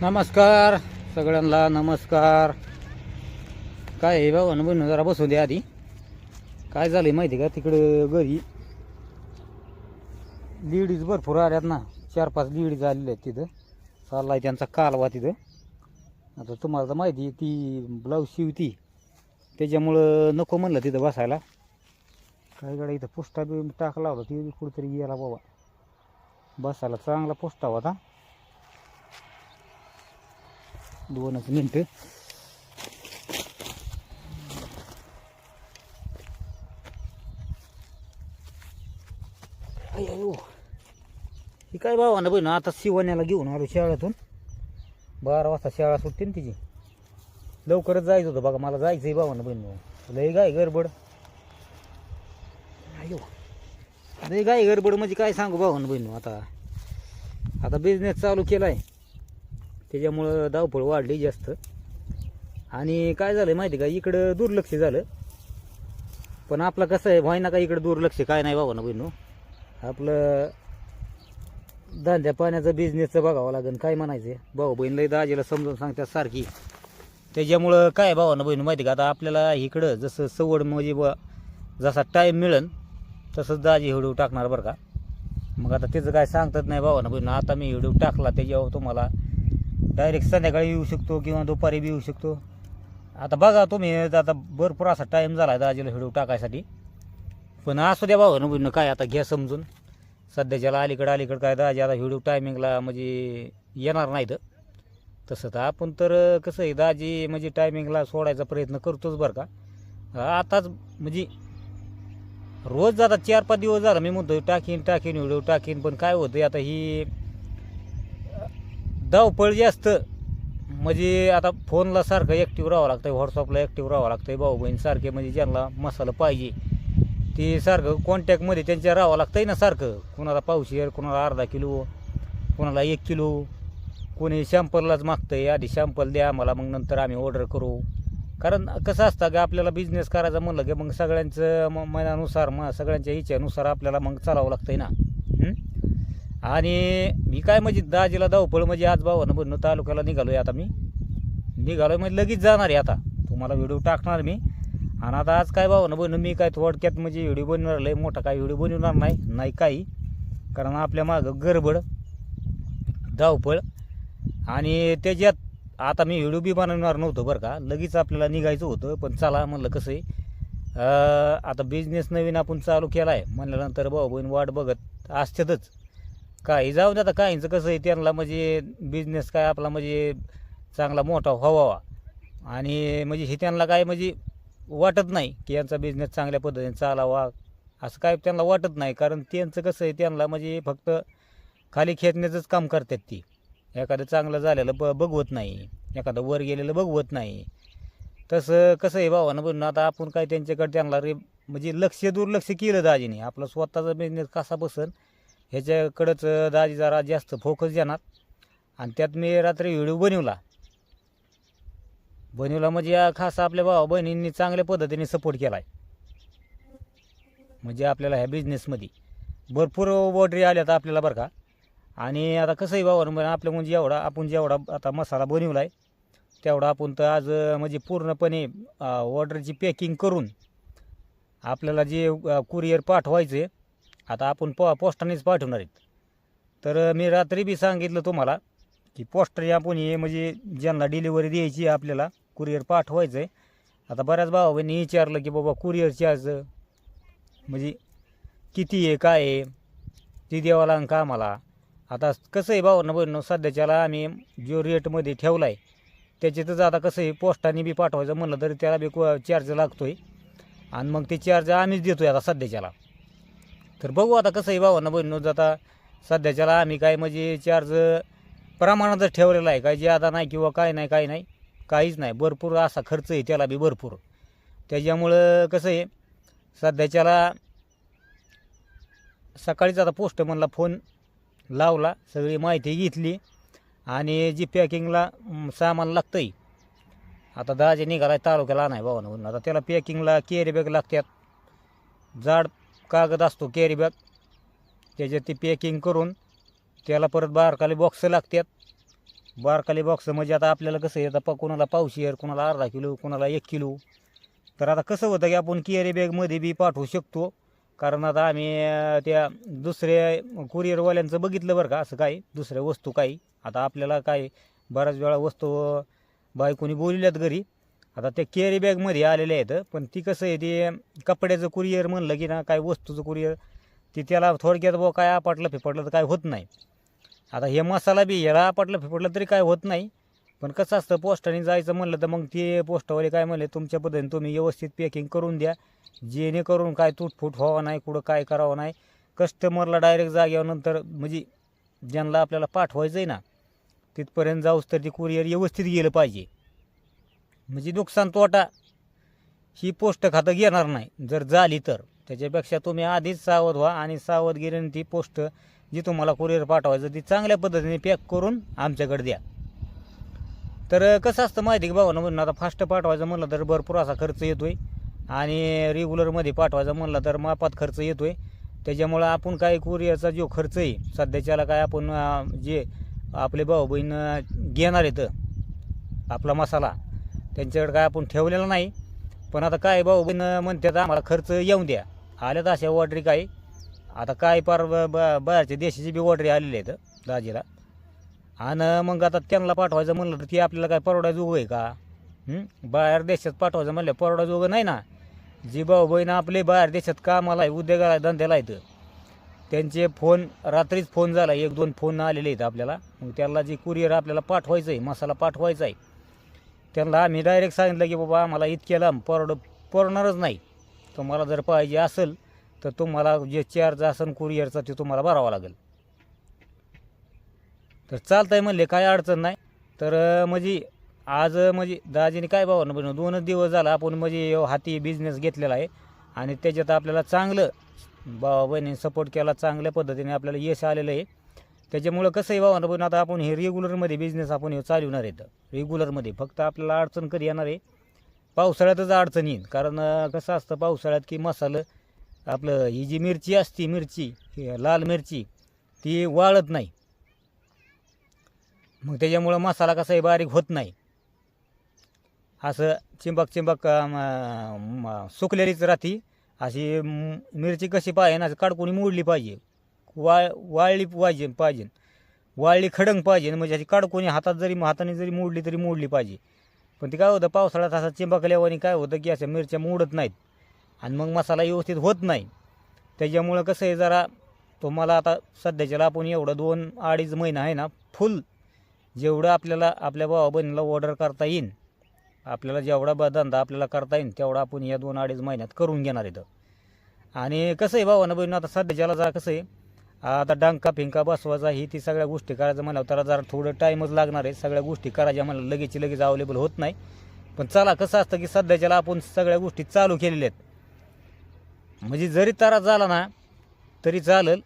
नमस्कार सगळ्यांना नमस्कार. काय आहे बाबा ना बहिण जरा बसू द्या आधी. काय झालं आहे माहिती आहे का तिकडं घरी? लेडीज भरपूर आल्यात ना चार पाच लेडीज आलेल्या आहेत तिथं. चालला आहे त्यांचा कालवा तिथं. आता तुम्हाला तर माहिती आहे ती ब्लाऊज शिवती. त्याच्यामुळं नको म्हणलं तिथं बसायला. काय गाड्या इथं पोस्टा बी टाकला होता ती कुठेतरी गेला बाबा. बसायला चांगला पोस्टा होता. दोनच मिनटं. अयो ही काय भावानं बहिण? आता शिवण्याला घेऊन आलो शाळेतून. बारा वाजता शाळा सुटते ना तिची. लवकरच जायचं होतं बघा मला जायचं आहे भावानं बहिण लय गाय गडबड. अयो लय गाय गडबड म्हणजे काय सांगू भावानं बहिण? आता आता बिझनेस चालू केला आहे त्याच्यामुळं धावपळ वाढली जास्त. आणि काय झालं माहिती का इकडं दुर्लक्ष झालं. पण आपलं कसं आहे व्हायना का इकडं दुर्लक्ष काय नाही बाबा ना बहिणू. आपलं धंद्या पाण्याचं बिझनेसचं बघावं लागेल काय म्हणायचं भाऊ बहीण लई दाजीला समजून सांगतात सारखी. त्याच्यामुळं काय भावा ना बहीण माहिती का आता आपल्याला इकडं जसं सवड म्हणजे ब जसा टाईम मिळेल तसंच दाजी हिडू टाकणार बरं का. मग आता त्याचं काय सांगतात नाही भावा ना बहीण आता मी हिडू टाकला त्याच्यावर तुम्हाला डायरेक्ट संध्याकाळी येऊ शकतो किंवा दुपारी बी येऊ शकतो. आता बघा तुम्ही आता भरपूर असा टाईम झाला आहे दाजीला व्हिडिओ टाकायसाठी. पण असू द्या भाऊ न काय आता घ्या समजून. सध्याच्याला अलीकडं अलीकडं काय दाजी आता व्हिडिओ टायमिंगला म्हणजे येणार नाही तर तसं तर आपण तर कसं आहे दाजी म्हणजे टायमिंगला सोडायचा प्रयत्न करतोच बरं का. आताच म्हणजे रोज आता चार पाच दिवस झाला मी म्हणतो टाकीन टाकीन व्हिडिओ टाकीन पण काय होतं आता ही धावपळ जास्त. म्हणजे आता फोनला सारखं ॲक्टिव्ह राहावं लागतं आहे व्हॉट्सअपला ॲक्टिव्ह राहावं लागतं भाऊ बहीण सारखे म्हणजे ज्यांना मसाला पाहिजे ते सारखं कॉन्टॅक्टमध्ये त्यांच्या राहावं लागतं आहे ना सारखं. कुणाला पावशेर कुणाला अर्धा किलो कुणाला एक किलो. कोणी शॅम्पललाच मागतं आहे आधी शॅम्पल द्या आम्हाला मग नंतर आम्ही ऑर्डर करू. कारण कसं असतं की आपल्याला बिझनेस करायचा म्हणलं की मग सगळ्यांचं म मनानुसार मग सगळ्यांच्या इच्छेनुसार आपल्याला मग चालावं लागतं आहे ना. आणि मी काय म्हणजे दाजीला धावपळ म्हणजे आज भावानं बनणं तालुक्याला निघालो आहे आता मी. निघालो म्हणजे लगेच जाणार आहे आता. तुम्हाला व्हिडिओ टाकणार मी. आणि आता आज काय भावानं बनणं मी काय थोडक्यात म्हणजे व्हिडिओ बनवणार लय मोठा काय व्हिडिओ बनवणार नाही नाही काही. कारण आपल्या मागं गडबड धावपळ. आणि त्याच्यात आता मी व्हिडिओ बी बनवणार नव्हतं बरं का. लगेच आपल्याला निघायचं होतं पण चला म्हणलं कसं आहे. आता बिझनेस नवीन आपण चालू केला आहे म्हणल्यानंतर भाऊ बहीण वाट बघत असतातच. काही जाऊ दे आता काहींचं कसं आहे त्यांना म्हणजे बिझनेस काय आपला म्हणजे चांगला मोठा व्हावा. आणि म्हणजे हे त्यांना काय म्हणजे वाटत नाही की यांचा बिझनेस चांगल्या पद्धतीने चालावा असं काय त्यांना वाटत नाही. कारण त्यांचं कसं आहे त्यांना म्हणजे फक्त खाली खेचण्याचंच काम करतात ती. एखादं चांगलं झालेलं ब बघवत नाही एखादं वर गेलेलं बघवत नाही. तसं कसं आहे भावानं बनून आता आपण काय त्यांच्याकडे त्यांना रे म्हणजे लक्ष दुर्लक्ष केलं दाजीने. आपला स्वतःचा बिझनेस कसा बसन ह्याच्याकडंच दाजी जरा जास्त फोकस देणार आणि त्यात मी रात्री व्हिडिओ बनवला. बनवला म्हणजे खास आपल्या भावा बहिणींनी चांगल्या पद्धतीने सपोर्ट केला आहे म्हणजे आपल्याला ह्या बिझनेसमध्ये भरपूर ऑर्डरी आल्यात आपल्याला बरं का. आणि आता कसंही बाबा म्हणजे आपल्या म्हणजे एवढा आपण जेवढा आता मसाला बनवला आहे तेवढा आपण तर आज म्हणजे पूर्णपणे ऑर्डरची पॅकिंग करून आपल्याला जे कुरिअर पाठवायचं आहे आता आपण पो पोस्टानेच पाठवणार आहेत. तर मी रात्री बी सांगितलं तुम्हाला की पोस्टर आपण हे म्हणजे ज्यांना डिलिव्हरी द्यायची आहे आपल्याला कुरिअर पाठवायचं आहे आता बऱ्याच भावा विचारलं की बाबा कुरिअर चार्ज म्हणजे किती आहे काय आहे? ती द्यावं लागेल का आम्हाला? आता कसं आहे भावांना बहिणं सध्याच्याला आम्ही जो रेटमध्ये ठेवला आहे त्याच्यातच आता कसं आहे पोस्टाने बी पाठवायचं म्हणलं तरी त्याला बी चार्ज लागतो आहे आणि मग ते चार्ज आम्हीच देतो आहे आता सध्याच्याला. तर बघू आता कसं आहे भावांना बहिणं आता सध्याच्याला आम्ही काय म्हणजे चार्ज प्रमाणातच ठेवलेला आहे. काय जे आता नाही किंवा काय नाही काय नाही काहीच नाही. भरपूर असा खर्च आहे त्याला बी भरपूर. त्याच्यामुळं कसं आहे सध्याच्याला सकाळीच आता पोस्टमनला फोन लावला सगळी माहिती घेतली आणि जी पॅकिंगला सामान लागतं आहे आता दहाजे निघाला तालुक्याला नाही बाबा आता त्याला पॅकिंगला कॅरी बॅग लागतात जाड कागद असतो कॅरी बॅग त्याच्यात ती पॅकिंग करून त्याला परत बारकाले बॉक्स लागतात. बारकाली बॉक्स म्हणजे आता आपल्याला कसं आहे आता प कोणाला पावशेर कोणाला अर्धा किलो कोणाला एक किलो. तर आता कसं होतं की आपण कॅरी बॅगमध्ये बी पाठवू शकतो. कारण आता आम्ही त्या दुसऱ्या कुरिअरवाल्यांचं बघितलं बरं का असं काय दुसऱ्या वस्तू काही. आता आपल्याला काय बऱ्याच वेळा वस्तू बायकोनी बोलल्यात घरी. आता ते कॅरी बॅगमध्ये आलेले आहेत पण ती कसं आहे ते कपड्याचं कुरिअर म्हणलं की ना काय वस्तूचं कुरिअर ती त्याला थोडक्यात बुवा काय आपटलं फिपटलं तर काय होत नाही. आता हे मसाला बी ह्याला आपटलं फिपटलं तरी काय होत नाही पण कसं असतं पोस्टाने जायचं म्हणलं तर मग ते पोस्टवाले काय म्हणले तुमच्या पद्धतीने तुम्ही व्यवस्थित पॅकिंग करून द्या जेणेकरून काय तुटफूट व्हावं नाही कुठं काय करावं नाही. कस्टमरला डायरेक्ट जाग्यानंतर म्हणजे ज्यांना आपल्याला पाठवायचं आहे ना तिथपर्यंत जाऊस तर ती कुरिअर व्यवस्थित गेलं पाहिजे. म्हणजे नुकसान तोटा ही पोस्ट खातं घेणार नाही. जर झाली तर. त्याच्यापेक्षा तुम्ही आधीच सावध व्हा आणि सावधगिरीने ती पोस्ट जी तुम्हाला कुरिअर पाठवायचं ती चांगल्या पद्धतीने पॅक करून आमच्याकडे द्या. तर कसं असतं माहिती की भावानं? म्हणून आता फास्ट पाठवायचं म्हणलं तर भरपूर असा खर्च आहे आणि रेग्युलरमध्ये पाठवायचं म्हणलं तर मापात खर्च येतो आहे त्याच्यामुळं आपण काय कुरिअरचा जो खर्च आहे सध्याच्याला काय आपण जे आपले भाऊ बहीण घेणार आहेत आपला मसाला त्यांच्याकडे काय आपण ठेवलेलं नाही. पण आता काय भाऊ म्हणतात आम्हाला खर्च येऊन द्या. आल्यात अशा ऑर्डरी काही. आता काय पार ब- बाहेरच्या देशाची बी ऑर्डरी आलेली आहेत दाजीला. आणि मग आता त्यांना पाठवायचं म्हणलं तर ती आपल्याला काय परवडाजोगं आहे का? बाहेर देशात पाठवायचं म्हणलं परवडाजोगं नाही ना. जी भाऊ बहीण आपले बाहेर देशात कामाला आहे उद्योगाला धंद्याला आहेत. त्यांचे फोन रात्रीच फोन झाला एक दोन फोन आलेले आहेत आपल्याला. मग त्याला जे कुरिअर आपल्याला पाठवायचं आहे मसाला पाठवायचा आहे त्यांना आम्ही डायरेक्ट सांगितलं की बाबा आम्हाला इतके लांब परवड परवणारच नाही. तुम्हाला जर पाहिजे असेल तर तुम्हाला जे चार्ज असेल कुरिअरचा ते तुम्हाला भरावा लागेल. तर चालतंय म्हणले काय अडचण नाही. तर म्हणजे आज म्हणजे दाजीने काय भावानं बनव दोनच दिवस झाला आपण म्हणजे हाती बिझनेस घेतलेला आहे. आणि त्याच्यात आपल्याला चांगलं भावा बहिणीने सपोर्ट केला चांगल्या पद्धतीने आपल्याला यश आलेलं आहे. त्याच्यामुळं कसं आहे भावानं पण आता आपण हे रेग्युलरमध्ये बिझनेस आपण हे चालवणार आहेत. रेग्युलरमध्ये फक्त आपल्याला अडचण कधी येणार आहे? पावसाळ्यातच अडचण येईल. कारण कसं असतं पावसाळ्यात की मसालं आपलं ही जी मिरची असती मिरची लाल मिरची ती वाळत नाही. मग त्याच्यामुळं मसाला कसाही बारीक होत नाही. असं चिंबक चिंबक सुकलेलीच राहती. अशी मिरची कशी पाहिजे ना काडकोणी मोडली पाहिजे. वाळ वाळली पाहिजे पाहिजे. वाळली खडंग पाहिजे म्हणजे अशी काडकोणी हातात जरी हाताने जरी मोडली तरी मोडली पाहिजे. पण ते काय होतं पावसाळ्यात असं चिंबकल्यावानी काय होतं की अशा मिरच्या मोडत नाहीत. आणि मग मसाला व्यवस्थित होत नाही. त्याच्यामुळं कसं आहे जरा तुम्हाला आता सध्याच्याला आपण एवढं दोन अडीच महिना आहे ना फुल जेवढं आपल्याला आपल्या भावा बहिणीला ऑर्डर करता येईन आपल्याला जेवढा ब धंदा आपल्याला करता येईल तेवढा आपण या दोन अडीच महिन्यात करून घेणार इथं. आणि कसं आहे भावानं बहिणी आता सध्याच्याला जरा कसं आहे आता डांका फिंका बसवायचा ही ती सगळ्या गोष्टी करायचं म्हणल्यावर तर जरा थोडं टाईमच लागणार आहे. सगळ्या गोष्टी करायच्या मला लगेच लगेच अवेलेबल होत नाही. पण चला कसं असतं की सध्याच्याला आपण सगळ्या गोष्टी चालू केलेल्या आहेत. म्हणजे जरी तारा झाला ना तरी चालेल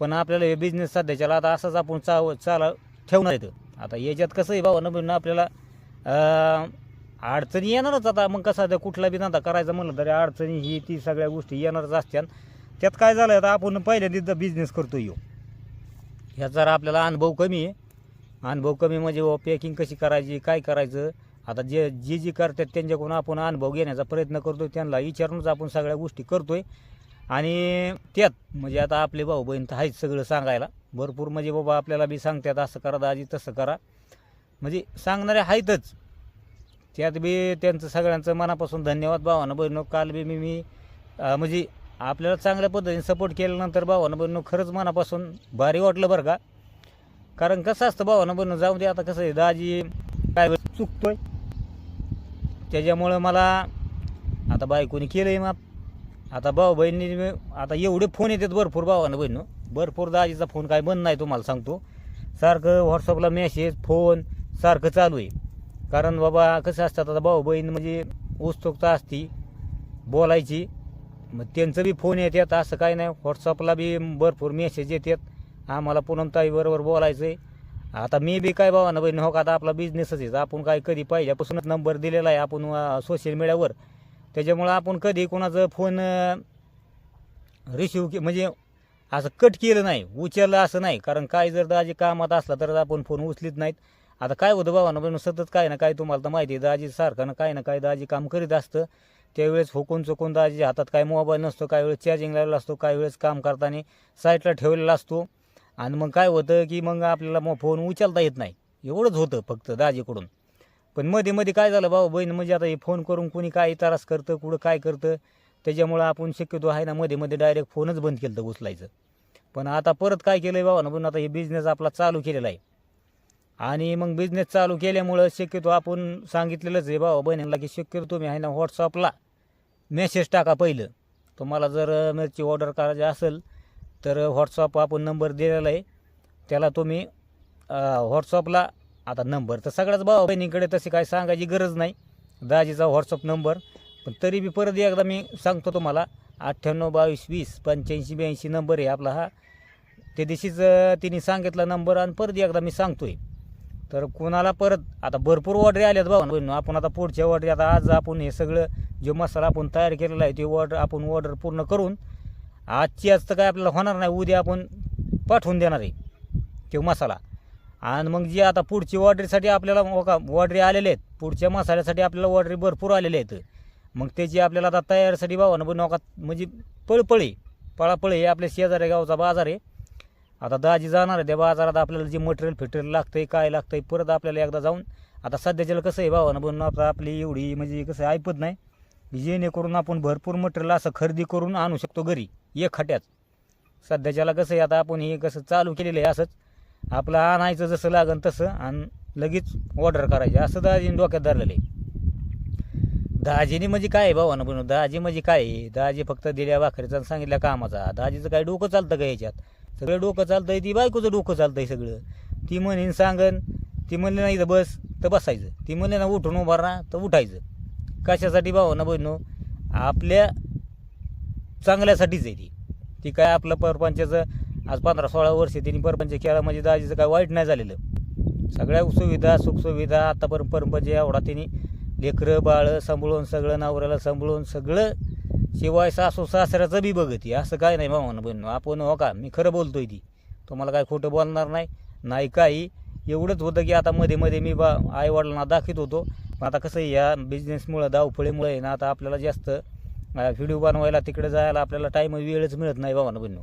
पण आपल्याला हे बिझनेस सध्याच्याला आता असंच आपण चाव चाला ठेवणार येतं आता याच्यात कसं आहे भावा नवीन आपल्याला अडचणी येणारच आता. मग कसं आता कुठला बी धंदा करायचं म्हणलं तरी अडचणी ही ती सगळ्या गोष्टी येणारच असत्या त्यात काय झालं आता आपण पहिल्यांदा बिझनेस करतो यो. ह्याचा जरा आपल्याला अनुभव कमी आहे. अनुभव कमी म्हणजे पॅकिंग कशी करायची काय करायचं? आता जे जे जे करतात त्यांच्याकडून आपण अनुभव घेण्याचा प्रयत्न करतो त्यांना विचारूनच आपण सगळ्या गोष्टी करतोय. आणि त्यात म्हणजे आता आपले भाऊ बहीण तर आहेच सगळं सांगायला. भरपूर म्हणजे बाबा आपल्याला बी सांगतात असं करा दाजी तसं करा. म्हणजे सांगणारे आहेतच. त्यात बी त्यांचं सगळ्यांचं मनापासून धन्यवाद भावानं बहिणं काल बी मी मी म्हणजे आपल्याला चांगल्या पद्धतीने सपोर्ट केल्यानंतर भावानं बहिणं खरंच मनापासून भारी वाटलं बरं का? कारण कसं असतं भावानं बहिणं जाऊ दे आता कसं आहे दाजी काय चुकतोय. त्याच्यामुळं मला आता बायकोनी केलं आहे माप. आता भाऊ बहिणी आता एवढे फोन येतात भरपूर भावानं बहिणं भरपूर दाजीचा फोन काय बंद नाही तुम्हाला सांगतो. सारखं व्हॉट्सअपला मेसेज फोन सारखं चालू आहे. कारण बाबा कसं असतात आता भाऊ बहीण म्हणजे उत्सुकता असती बोलायची. मग त्यांचं बी फोन येतात असं काही नाही. व्हॉट्सअपला बी भरपूर मेसेज येतात. आम्हाला पूनमताईबरोबर बोलायचं आहे आता मी बी काय बाबा ना बहीण हो का आता आपला बिझनेसच आहे. आपण काय कधी पाहिजेपासूनच नंबर दिलेला आहे आपण सोशल मीडियावर त्याच्यामुळं आपण कधी कोणाचं फोन रिसिव्ह के म्हणजे असं कट केलं नाही उचललं असं नाही. कारण काय जर दाजी कामात असला तर आपण फोन उचलीत नाहीत. आता काय होतं भावानं पण सतत काय ना काय तुम्हाला तर माहिती आहे दाजी सारखं ना काय ना काय दाजी काम करीत असतं. त्यावेळेस हुकून चुकून दाजीच्या हातात काय मोबाईल नसतो काही वेळेस चार्जिंग लावलेला असतो काही वेळेस काम करताना साईटला ठेवलेला असतो. आणि मग काय होतं की मग आपल्याला मग फोन उचलता येत नाही. एवढंच होतं फक्त दाजीकडून. पण मध्ये मध्ये काय झालं भाऊ बहीण म्हणजे आता हे फोन करून कोणी काय त्रास करतं कुठं काय करतं त्याच्यामुळं आपण शक्यतो आहे ना मध्ये मध्ये डायरेक्ट फोनच बंद केलं होतं उचलायचं. पण आता परत काय केलं आहे बाबा ना पण आता हे बिझनेस आपला चालू केलेला आहे. आणि मग बिझनेस चालू केल्यामुळं शक्यतो आपण सांगितलेलंच आहे बाबा बहिणीला की शक्यतो तुम्ही आहे ना व्हॉट्सअपला मेसेज टाका पहिलं. तुम्हाला जर मिरची ऑर्डर करायची असेल तर व्हॉट्सअप आपण नंबर दिलेला आहे. त्याला तुम्ही व्हॉट्सअपला आता नंबर तर सगळ्याच भाऊ बहिणीकडे तशी काय सांगायची गरज नाही. दाजीचा व्हॉट्सअप नंबर पण तरी बी परत एकदा मी सांगतो तुम्हाला अठ्ठ्याण्णव बावीस वीस पंच्याऐंशी ब्याऐंशी नंबर आहे आपला हा. त्या दिवशीच तिने सांगितला नंबर आणि परत एकदा मी सांगतो आहे तर कोणाला परत आता भरपूर ऑर्डरी आल्यात बाबा बहिणीनो. आपण आता पुढच्या ऑर्डरी आता आज आपण हे सगळं जो मसाला आपण तयार केलेला आहे ते ऑर्डर आपण ऑर्डर पूर्ण करून आजची आज तर काय आपल्याला होणार नाही उद्या आपण पाठवून देणार आहे तो मसाला. आणि मग जे आता पुढची ऑर्डरीसाठी आपल्याला ऑर्डरी आलेले आहेत. पुढच्या मसाल्यासाठी आपल्याला ऑर्डरी भरपूर आलेले आहेत. मग त्याची आपल्याला आता तयारीसाठी बाबा पण नका म्हणजे पळपळी पळापळी हे आपल्या शेजारी गावचा बाजार आहे. आता दाजी जाणार आहे त्या बाजारात आपल्याला जे मटेरियल फिटेरियल लागतंय काय लागतंय परत आपल्याला एकदा जाऊन आता सध्याच्याला कसं आहे भावानं बनून आता आपली एवढी म्हणजे कसं आहे, ऐपत नाही जेणेकरून आपण भरपूर मटेरियल असं खरेदी करून आणू शकतो घरी एक खट्यात. सध्याच्याला कसं आहे आता आपण हे कसं चालू केलेलं आहे असंच आपलं आणायचं जसं लागन तसं आणि लगेच ऑर्डर करायची असं दाजीने डोक्यात धरलेलं आहे. दाजीने म्हणजे काय आहे भावानं बनू दाजी म्हणजे काय आहे? दाजी फक्त दिल्या भाकरीचा सांगितल्या कामाचा. दाजीचं काय डोकं चालतं का याच्यात? सगळं डोकं चालतंय ती बायकोचं डोकं चालतंय सगळं. ती म्हणेन सांगन. ती म्हणली नाही तर बस. तर बसायचं. ती म्हणले ना उठून उभा राहा. तर उठायचं. कशासाठी भावांना बहिणो? आपल्या चांगल्यासाठीच आहे ती. ती काय आपलं परपंचाचं आज पंधरा सोळा वर्ष तिने परपंच केला म्हणजे दाजीचं काय वाईट नाही झालेलं. सगळ्या सुविधा सुखसुविधा आतापर्यंत परपंच एवढा तिने लेकरं बाळं सांभाळून सगळं नवऱ्याला सांभाळून सगळं शिवाय सासू सासऱ्याचं बी बघती असं काय नाही मामा बहिण आपण हो का? मी खरं बोलतोय ती. तुम्हाला काय खोटं बोलणार नाही. नाही काही. एवढंच होतं की आता मध्ये मध्ये मी बा आईवडिलांना दाखवित होतो. पण आता कसं आहे, या बिझनेसमुळं धावफळीमुळे आहे ना आता आपल्याला जास्त व्हिडिओ बनवायला तिकडे जायला आपल्याला टाईम वेळच मिळत नाही भावानं बहिणू.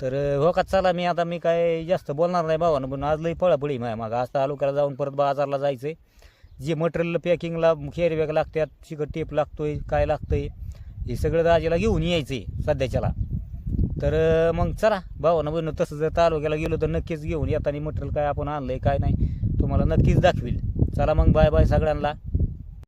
तर हो का चला मी आता मी काय जास्त बोलणार नाही भावानं बहिणू. आज लई पळापळी माझ्या मागं. आज तालुक्याला जाऊन परत बाजारला जायचं आहे जे मटेरियल पॅकिंगला खेर लागतात चिकट टेप लागतोय काय लागतंय. हे सगळं दाजीला घेऊन यायचं आहे सध्याच्याला. तर मग चला भावानं बहिणं तसं जर तालुक्याला गेलो तर नक्कीच घेऊन येताना मटेरियल काय आपण आणलंय काय नाही तुम्हाला नक्कीच दाखवील. चला मग बाय बाय सगळ्यांना.